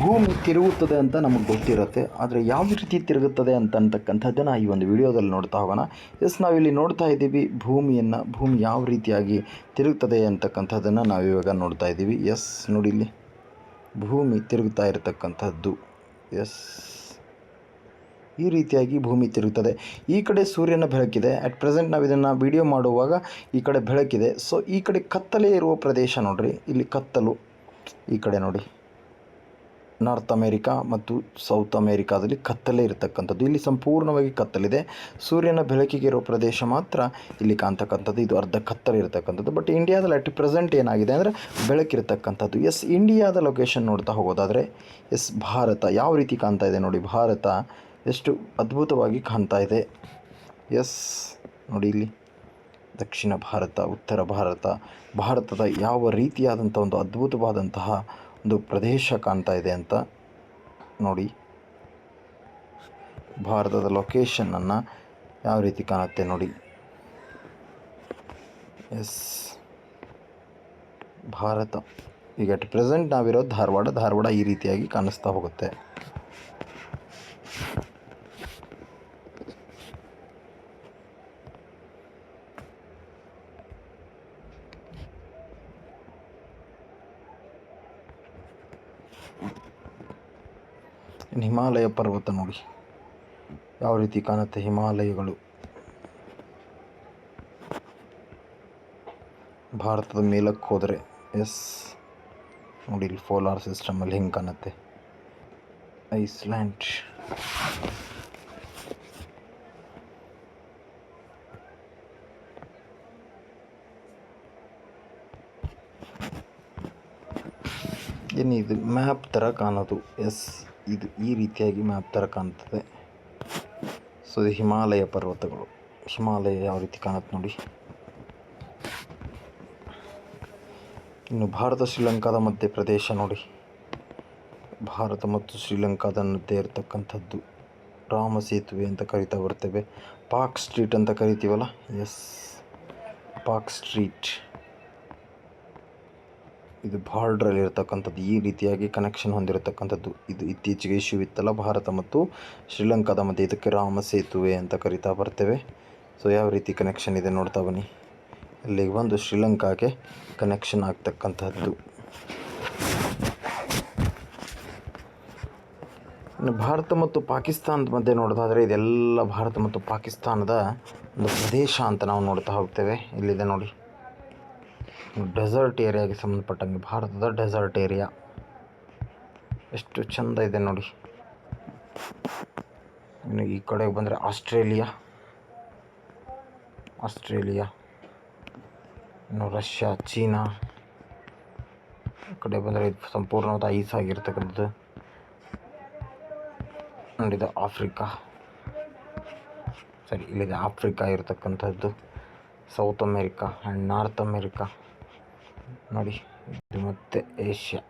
ಭೂಮಿ ತಿರುಗುತ್ತದೆ ಅಂತ ನಮಗೆ ಗೊತ್ತಿರುತ್ತೆ, ಆದರೆ ಯಾವ ರೀತಿ ತಿರುಗುತ್ತದೆ ಅಂತ ಅಂತಕ್ಕಂಥದ್ದನ್ನು ಈ ಒಂದು ವಿಡಿಯೋದಲ್ಲಿ ನೋಡ್ತಾ ಹೋಗೋಣ. ಎಸ್ ನಾವಿಲ್ಲಿ ನೋಡ್ತಾ ಇದ್ದೀವಿ ಭೂಮಿಯನ್ನು, ಭೂಮಿ ಯಾವ ರೀತಿಯಾಗಿ ತಿರುಗುತ್ತದೆ ಅಂತಕ್ಕಂಥದ್ದನ್ನು ನಾವಿವಾಗ ನೋಡ್ತಾ ಇದ್ದೀವಿ. ಎಸ್ ನೋಡಿ ಇಲ್ಲಿ. ಭೂಮಿ ತಿರುಗ್ತಾ ಇರತಕ್ಕಂಥದ್ದು. ಎಸ್ ಈ ರೀತಿಯಾಗಿ ಭೂಮಿ ತಿರುಗುತ್ತದೆ ಈ ಕಡೆ ಸೂರ್ಯನ ಬೆಳಕಿದೆ. ಅಟ್ ಪ್ರೆಸೆಂಟ್ ನಾವು ಇದನ್ನು ವಿಡಿಯೋ ಮಾಡುವಾಗ ಈ ಕಡೆ ಬೆಳಕಿದೆ. ಸೊ ಈ ಕಡೆ ಕತ್ತಲೆ ಇರುವ ಪ್ರದೇಶ ನೋಡ್ರಿ. ಇಲ್ಲಿ ಕತ್ತಲು ಈ ಕಡೆ ನೋಡಿ. ನಾರ್ತ್ ಅಮೇರಿಕಾ ಮತ್ತು ಸೌತ್ ಅಮೇರಿಕಾದಲ್ಲಿ ಕತ್ತಲೆ ಇರತಕ್ಕಂಥದ್ದು. ಇಲ್ಲಿ ಸಂಪೂರ್ಣವಾಗಿ ಕತ್ತಲಿದೆ. ಸೂರ್ಯನ ಬೆಳಕಿಗೆ ಇರೋ ಪ್ರದೇಶ ಮಾತ್ರ ಇಲ್ಲಿ ಕಾಣ್ತಕ್ಕಂಥದ್ದು. ಇದು ಅರ್ಧ ಕತ್ತಲೆ ಇರತಕ್ಕಂಥದ್ದು. ಬಟ್ ಇಂಡಿಯಾದಲ್ಲಿ ಅಟ್ ಪ್ರೆಸೆಂಟ್ ಏನಾಗಿದೆ ಅಂದರೆ ಬೆಳಕಿರತಕ್ಕಂಥದ್ದು. ಎಸ್ ಇಂಡಿಯಾದ ಲೊಕೇಶನ್ ನೋಡ್ತಾ ಹೋಗೋದಾದರೆ ಎಸ್ ಭಾರತ ಯಾವ ರೀತಿ ಕಾಣ್ತಾ ಇದೆ ನೋಡಿ. ಭಾರತ ಎಷ್ಟು ಅದ್ಭುತವಾಗಿ ಕಾಣ್ತಾ ಇದೆ. ಎಸ್ ನೋಡಿ ಇಲ್ಲಿ. ದಕ್ಷಿಣ ಭಾರತ, ಉತ್ತರ ಭಾರತ, ಭಾರತದ ಯಾವ ರೀತಿಯಾದಂಥ ಒಂದು ಅದ್ಭುತವಾದಂತಹ ಒಂದು ಪ್ರದೇಶ ಕಾಣ್ತಾ ಇದೆ ಅಂತ ನೋಡಿ. ಭಾರತದ ಲೊಕೇಶನನ್ನು ಯಾವ ರೀತಿ ಕಾಣುತ್ತೆ ನೋಡಿ. ಎಸ್. ಭಾರತ. ಈಗ ಅಟ್ ಪ್ರೆಸೆಂಟ್ ನಾವಿರೋದು ಧಾರವಾಡ ಧಾರವಾಡ ಈ ರೀತಿಯಾಗಿ ಕಾಣಿಸ್ತಾ ಹೋಗುತ್ತೆ. ಹಿಮಾಲಯ ಪರ್ವತ ನೋಡಿ. ಯಾವ ರೀತಿ ಕಾಣುತ್ತೆ ಹಿಮಾಲಯಗಳು? ಭಾರತದ ಮೇಲಕ್ಕೆ ಹೋದರೆ, ಎಸ್. ನೋಡಿ, ಇಲ್ಲಿ ಫೋಲಾರ್ ಸಿಸ್ಟಮಲ್ಲಿ ಹಿಂಗೆ ಕಾಣುತ್ತೆ. ಐಸ್ಲ್ಯಾಂಡ್. ಏನು ಇದು ಮ್ಯಾಪ್ ಥರ ಕಾಣೋದು. ಎಸ್, ಇದು ಈ ರೀತಿಯಾಗಿ ಮ್ಯಾಪ್ ಥರ ಕಾಣ್ತದೆ. ಸೊ ಹಿಮಾಲಯ ಪರ್ವತಗಳು. ಹಿಮಾಲಯ ಯಾವ ರೀತಿ ಕಾಣುತ್ತೆ ನೋಡಿ. ಇನ್ನು ಭಾರತ, ಶ್ರೀಲಂಕಾದ ಮಧ್ಯ ಪ್ರದೇಶ ನೋಡಿ. ಭಾರತ ಮತ್ತು ಶ್ರೀಲಂಕಾದ ಮಧ್ಯೆ ಇರತಕ್ಕಂಥದ್ದು. ರಾಮ ಸೇತುವೆ ಅಂತ ಕರಿತಾ ಬರ್ತೇವೆ. ಪಾಕ್ ಸ್ಟ್ರೀಟ್ ಅಂತ ಕರಿತೀವಲ್ಲ? Yes, Palk Strait. ಇದು ಬಾರ್ಡ್ರಲ್ಲಿ ಇರತಕ್ಕಂಥದ್ದು ಈ ರೀತಿಯಾಗಿ ಕನೆಕ್ಷನ್ ಹೊಂದಿರತಕ್ಕಂಥದ್ದು. ಇದು ಇತ್ತೀಚೆಗೆ ಇಶ್ಯೂ ಇತ್ತಲ್ಲ ಭಾರತ ಮತ್ತು ಶ್ರೀಲಂಕಾದ ಮಧ್ಯೆ. ಇದಕ್ಕೆ ರಾಮ ಸೇತುವೆ ಅಂತ ಕರಿತಾ ಬರ್ತೇವೆ. ಸೊ ಯಾವ ರೀತಿ ಕನೆಕ್ಷನ್ ಇದೆ ನೋಡ್ತಾ ಬನ್ನಿ. ಇಲ್ಲಿಗೆ ಬಂದು ಶ್ರೀಲಂಕಾಗೆ ಕನೆಕ್ಷನ್ ಆಗ್ತಕ್ಕಂಥದ್ದು. ಭಾರತ ಮತ್ತು ಪಾಕಿಸ್ತಾನದ ಮಧ್ಯೆ ನೋಡೋದಾದರೆ, ಇದೆಲ್ಲ ಭಾರತ ಮತ್ತು ಪಾಕಿಸ್ತಾನದ ಒಂದು ಪ್ರದೇಶ ಅಂತ ನಾವು ನೋಡ್ತಾ ಹೋಗ್ತೇವೆ. ಇಲ್ಲಿದೆ ನೋಡಿ. ಡೆಸರ್ಟ್ ಏರಿಯಾಗೆ ಸಂಬಂಧಪಟ್ಟಂಗೆ ಭಾರತದ ಡೆಸರ್ಟ್ ಏರಿಯಾ. ಎಷ್ಟು ಚಂದ ಇದೆ ನೋಡಿ. ಇನ್ನು ಈ ಕಡೆಗೆ ಬಂದರೆ ಆಸ್ಟ್ರೇಲಿಯಾ. ಆಸ್ಟ್ರೇಲಿಯಾ. ಇನ್ನು ರಷ್ಯಾ, ಚೀನಾ. ಈ ಕಡೆ ಬಂದರೆ ಇದು ಸಂಪೂರ್ಣವಾದ ಐಸ್ ಆಗಿರ್ತಕ್ಕಂಥದ್ದು. ನೋಡಿದ ಆಫ್ರಿಕಾ. ಸರಿ ಇಲ್ಲಿದೆ ಆಫ್ರಿಕಾ ಇರತಕ್ಕಂಥದ್ದು. South America and North America. ನೋಡಿ ಇದು ಮತ್ತೆ ಏಷ್ಯಾ